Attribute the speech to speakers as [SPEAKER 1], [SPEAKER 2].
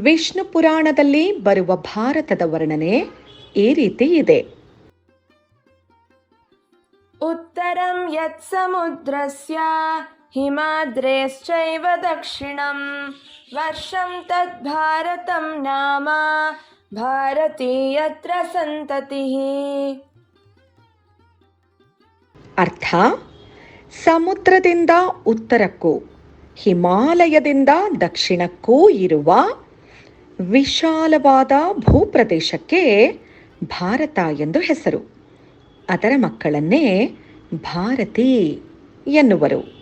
[SPEAKER 1] ವಿಷ್ಣು ಪುರಾಣದಲ್ಲಿ ಬರುವ ಭಾರತದ ವರ್ಣನೆ ಈ ರೀತಿ ಇದೆ.
[SPEAKER 2] ಉತ್ತರಂ ಯತ್ ಸಮುದ್ರಸ್ಯ ಹಿಮಾದ್ರೇಶ್ಚೈವ ದಕ್ಷಿಣಂ. ವರ್ಷಂ ತತ್ ಭಾರತಂ ನಾಮ ಭಾರತೀಯತ್ರ ಸಂತತಿ.
[SPEAKER 1] ಅರ್ಥ? ಸಮುದ್ರದಿಂದ ಉತ್ತರಕ್ಕೂ ಹಿಮಾಲಯದಿಂದ ದಕ್ಷಿಣಕ್ಕೂ ಇರುವ ವಿಶಾಲವಾದ ಭೂಪ್ರದೇಶಕ್ಕೆ ಭಾರತ ಎಂದು ಹೆಸರು. ಅದರ ಮಕ್ಕಳನ್ನೇ ಭಾರತಿ ಎನ್ನುವರು.